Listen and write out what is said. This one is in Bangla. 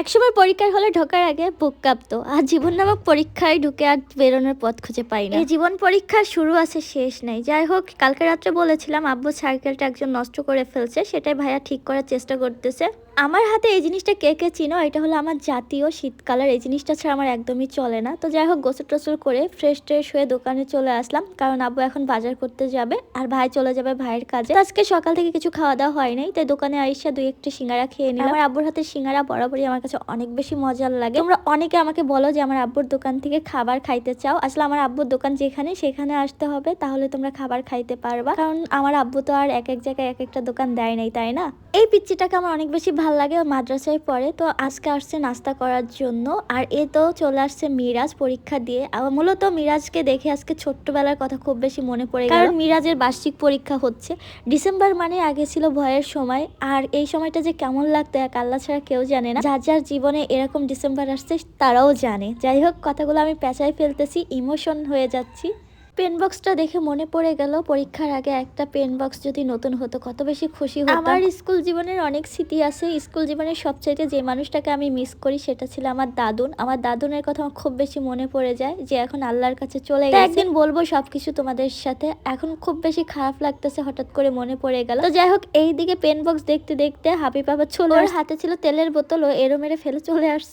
একসময় পরীক্ষার হলে ঢোকার আগে বুক কাঁপতো। আর জীবন নামক পরীক্ষায় ঢুকে আর বেরোনোর পথ খুঁজে পাই না। এই জীবন পরীক্ষার শুরু আছে, শেষ নাই। যাই হোক, কালকে রাত্রে বলেছিলাম, আব্বু সাইকেলটা একজন নষ্ট করে ফেলছে, সেটাই ভাইয়া ঠিক করার চেষ্টা করতেছে। আমার হাতে এই জিনিসটা কে কে চিনো, এটা হলো আমার জাতীয় শীতকালের। এই জিনিসটা ছাড়া আমার একদমই চলে না। তো যাই হোক, গোসল টোসল করে ফ্রেশ ট্রেশ হয়ে দোকানে চলে আসলাম। কারণ আব্বু এখন বাজার করতে যাবে, আর ভাই চলে যাবে ভাইয়ের কাজে। আজকে সকাল থেকে কিছু খাওয়া দাওয়া হয় নাই তাই দোকানে আইসা দুই একটু সিঙ্গারা খেয়ে নিলাম। আমার আব্বুর হাতে সিঙ্গারা বরাবরই আমার কাছে অনেক বেশি মজার লাগে। তোমরা অনেকে আমাকে বলো যে, আমার আব্বুর দোকান থেকে খাবার খাইতে চাও? আসলে আমার আব্বুর দোকান যেখানে, সেখানে আসতে হবে, তাহলে তোমরা খাবার খাইতে পারবা। কারণ আমার আব্বু তো আর এক এক জায়গায় এক একটা দোকান দেয় নাই, তাই না? এই পিচ্চিটাকে আমার অনেক বেশি ভালো লাগে মাদ্রাসায় পড়ে। তো আজকে আসছে নাস্তা করার জন্য। আর এ তো চলে আসছে মিরাজ পরীক্ষা দিয়ে। আর মূলত মিরাজকে দেখে আজকে ছোট্টবেলার কথা খুব বেশি মনে পড়ে কারণ মিরাজের বার্ষিক পরীক্ষা হচ্ছে। ডিসেম্বর মানে আগে ছিল ভয়ের সময়। আর এই সময়টা যে কেমন লাগতো এক আল্লাহ ছাড়া কেউ জানে না। যার যার জীবনে এরকম ডিসেম্বর আসছে, তারাও জানে। যাই হোক, কথাগুলো আমি পেঁচায় ফেলতেছি ইমোশন হয়ে যাচ্ছি। পেন বক্সটা দেখে মনে পড়ে গেল পরীক্ষার আগে একটা পেন বক্স যদি নতুন হতো কত বেশি খুশি হতো আমার স্কুল জীবনের অনেক স্মৃতি আছে। স্কুল জীবনের সবচাইতে যে মানুষটাকে আমি মিস করি সেটা ছিল আমার দাদুন। আমার দাদুনের কথা আমার খুব বেশি মনে পড়ে যায় যে এখন আল্লাহর কাছে চলে গেছে। একদিন বলব সবকিছু তোমাদের সাথে। এখন খুব বেশি খারাপ লাগতেছে হঠাৎ করে মনে পড়ে গেল। তো যাই হোক এই দিকে পেন বক্স দেখতে দেখতে হাবি বাবা চলে হাতে ছিল তেলের বোতল ও এরো মেরে ফেলে চলে আসছে।